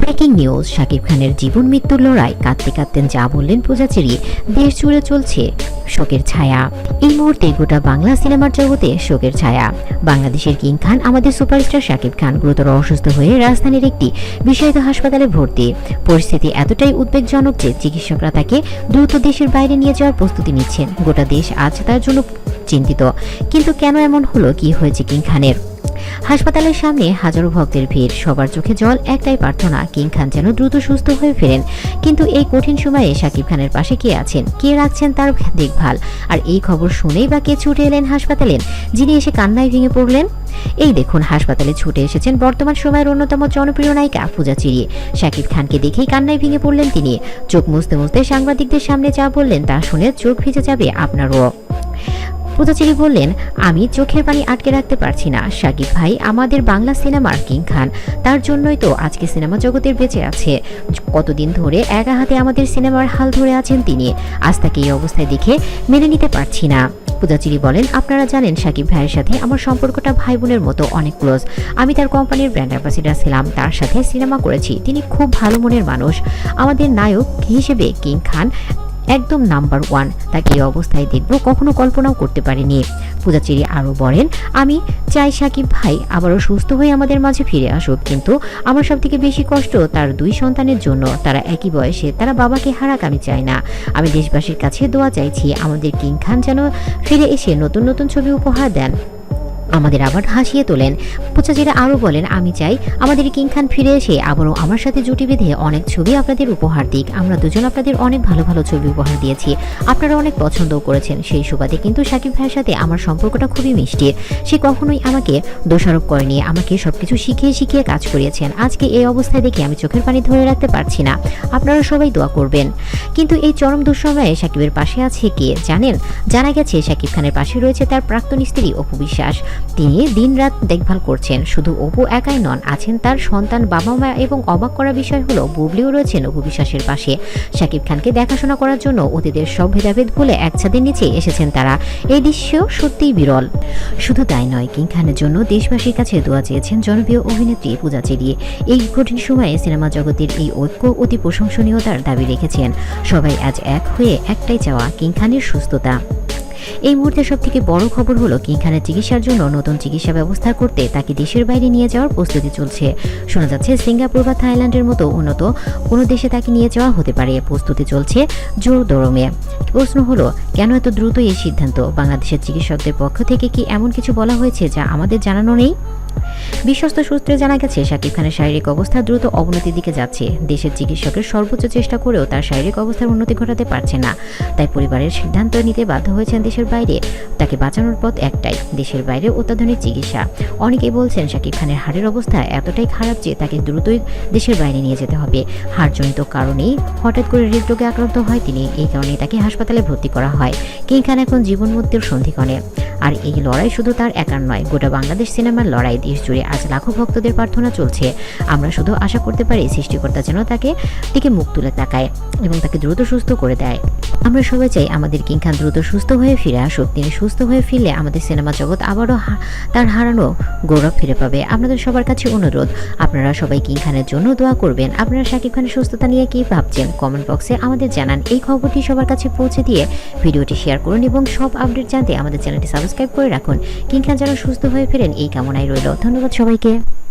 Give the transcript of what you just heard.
Breaking news, Shakib খানের জীবন মৃত্যুর লড়াই, কাঁদতে কাঁদতেন যা বললেন পূজাচেরি দেশ জুড়ে চলছে শোকের ছায়া। এই মুহূর্তে গোটা বাংলা সিনেমার জগতে শোকের ছায়া। বাংলাদেশের কিং খান, আমাদের সুপারস্টার শাকিব খান গুরুতর অসুস্থ হয়ে রাজধানীর একটি বিষায়িত হাসপাতালে ভর্তি। পরিস্থিতি এতটাই উদ্বেগজনক যে চিকিৎসকরা তাকে দ্রুত দেশের বাইরে নিয়ে যাওয়ার প্রস্তুতি নিচ্ছেন। গোটা দেশ আজ তার জন্য চিন্তিত। কিন্তু কেন এমন হলো? কি হয়েছে কিং খানের? হাসপাতালের সামনে হাজারো ভক্তের ভিড়। সবার চোখে জল, একটাই প্রার্থনা, কিং খান যেন দ্রুত সুস্থ হয়ে ফেরেন। কিন্তু এই কঠিন সময়ে শাকিব খানের পাশে কে আছেন? কে রাখছেন তার দেখভাল? আর এই খবর শুনেই বা কে ছুটে এলেন হাসপাতালে? যিনি এসে কান্নায় ভেঙে পড়লেন? এই দেখুন, হাসপাতালে ছুটে এসেছেন বর্তমান সময়ের অন্যতম জনপ্রিয় নায়িকা পূজা চিরি শাকিব খানকে দেখেই কান্নায় ভেঙে পড়লেন তিনি। চোখ মুছতে মুছতে সাংবাদিকদের সামনে যা বললেন তা শুনে চোখ ভিজে যাবে আপনারও। পূজাচিরি বললেন, আমি চোখের পানি আটকে রাখতে পারছি না। সাকিব ভাই, আমাদের বাংলা সিনেমার কিং খান। তার জন্যই তো আজকে সিনেমা জগতের বেঁচে আছে। কতদিন ধরে একা হাতে আমাদের সিনেমার হাল ধরে আছেন তিনি। আজ তাকে এই অবস্থায় দেখে মেনে নিতে পারছি না। পূজাচিরি বলেন, আপনারা জানেন, সাকিব ভাইয়ের সাথে আমার সম্পর্কটা ভাই বোনের মতো অনেক ক্লোজ আমি তার কোম্পানির ব্র্যান্ড অ্যাম্বাসিডার ছিলাম। তার সাথে সিনেমা করেছি। তিনি খুব ভালো মনের মানুষ। আমাদের নায়ক হিসেবে কিং খান একদম নাম্বার ওয়ান। তাকে এই অবস্থায় দেখব, কখনো কল্পনাও করতে পারিনি। পূজাচেরি আরও বলেন, আমি চাই সাকিব ভাই, আবারও সুস্থ হয়ে আমাদের মাঝে ফিরে আসুক। কিন্তু আমার সব থেকে বেশি কষ্ট তার দুই সন্তানের জন্য। তারা একই বয়সে, তারা বাবাকে হারাক আমি চাই না। আমি দেশবাসীর কাছে দোয়া চাইছি, আমাদের কিং খান যেন ফিরে এসে নতুন নতুন ছবি উপহার দেন। আমাদের আবার হাসিয়ে তোলেন। পূজাচিরা আরও বলেন, আমি চাই আমাদের কিং খান ফিরে এসে আবারও আমার সাথে জুটি বেঁধে অনেক ছবি আপনাদের উপহার দিক। আমরা দুজন আপনাদের অনেক ভালো ভালো ছবি উপহার দিয়েছি। আপনারা অনেক পছন্দও করেছেন। সেই সুবাদে কিন্তু সাকিব ভাইয়ের সাথে আমার সম্পর্কটা খুবই মিষ্টি। সে কখনোই আমাকে দোষারোপ করেনি। আমাকে সবকিছু শিখিয়ে শিখিয়ে কাজ করিয়েছেন। আজকে এই অবস্থায় দেখে আমি চোখের পানি ধরে রাখতে পারছি না। আপনারা সবাই দোয়া করবেন। কিন্তু এই চরম দুঃসময়ে সাকিবের পাশে আছে কে জানেন? জানা গেছে সাকিব খানের পাশে রয়েছে তার প্রাক্তন স্ত্রী অপু বিশ্বাস। তিনি দিনরাত দেখভাল করছেন। শুধু অপু একাই নন, আছেন তার সন্তান বাবা মা এবং অবাক করা বিষয় হলো, বুবলিও রয়েছেন অপু বিশ্বাসের পাশে। শাকিব খানকে দেখাশোনা করার জন্য অতীতের সব ভেদাভেদ ভুলে এক ছাদের নিচে এসেছেন তারা। এই দৃশ্য সত্যিই বিরল। শুধু তাই নয়, কিং খানের জন্য দেশবাসীর কাছে দোয়া চেয়েছেন জনপ্রিয় অভিনেত্রী পূজা চেরিয়ে এই কঠিন সময়ে সিনেমা জগতের এই ঐক্য অতি প্রশংসনীয়তার দাবি রেখেছেন। সবাই আজ এক হয়ে একটাই চাওয়া, কিং খানের সুস্থতা। এই মুহূর্তে সব থেকে বড় খবর হলো কিং খানের চিকিৎসার জন্য নতুন চিকিৎসা ব্যবস্থা করতে তাকে দেশের বাইরে নিয়ে যাওয়ার প্রস্তুতি চলছে। শোনা যাচ্ছে, সিঙ্গাপুর বা থাইল্যান্ডের মতো উন্নত কোনো দেশে তাকে নিয়ে যাওয়া হতে পারে প্রস্তুতি চলছে জোর দরমে। প্রশ্ন হলো, কেন এত দ্রুত এই সিদ্ধান্ত? বাংলাদেশের চিকিৎসকদের পক্ষ থেকে কি এমন কিছু বলা হয়েছে যা আমাদের জানানো নেই? বিশ্বস্ত সূত্রে জানা গেছে, শাকিব খানের শারীরিক অবস্থা দ্রুত অবনতির দিকে যাচ্ছে। দেশের চিকিৎসকের সর্বোচ্চ চেষ্টা করেও তার শারীরিক অবস্থার উন্নতি ঘটাতে পারছে না। তাই পরিবারের সিদ্ধান্ত নিতে বাধ্য হয়েছেন দেশের বাইরে। তাকে বাঁচানোর পথ একটাই, দেশের বাইরে অত্যাধুনিক চিকিৎসা। অনেকেই বলছেন, শাকিব খানের হাড়ের অবস্থা এতটাই খারাপ যে তাকে দ্রুতই দেশের বাইরে নিয়ে যেতে হবে। হাড়জনিত কারণেই হঠাৎ করে হৃদরোগে আক্রান্ত হয়। তিনি এই কারণেই তাকে হাসপাতালে ভর্তি করা হয়। কিং খান এখন জীবন মৃত্যুর সন্ধিক্ষণে। আর এই লড়াই শুধু তার একার নয়, গোটা বাংলাদেশ সিনেমার লড়াই দেশ জুড়ে আজ লাখো ভক্তদের প্রার্থনা চলছে। আমরা শুধু আশা করতে পারি সৃষ্টিকর্তা যেন তাকে, দিকে মুখ তুলে তাকায় এবং তাকে দ্রুত সুস্থ করে দেয়। আমরা সবাই চাই আমাদের কিং খান দ্রুত সুস্থ হয়ে ফিরে আসুক। তিনি সুস্থ হয়ে ফিরলে আমাদের সিনেমা জগৎ আবারও তার হারানো গৌরব ফিরে পাবে। আপনাদের সবার কাছে অনুরোধ, আপনারা সবাই কিং খানের জন্য দোয়া করবেন। আপনারা শাকিব খানের সুস্থতা নিয়ে কি ভাবছেন? কমেন্ট বক্সে আমাদের জানান। এই খবরটি সবার কাছে পৌঁছে দিয়ে ভিডিওটি শেয়ার করুন এবং সব আপডেট জানতে আমাদের চ্যানেলটি সাবস্ক্রাইব করে রাখুন। কিংখান যেন সুস্থ হয়ে ফেরেন এই কামনায় রইল। ধন্যবাদ সবাইকে।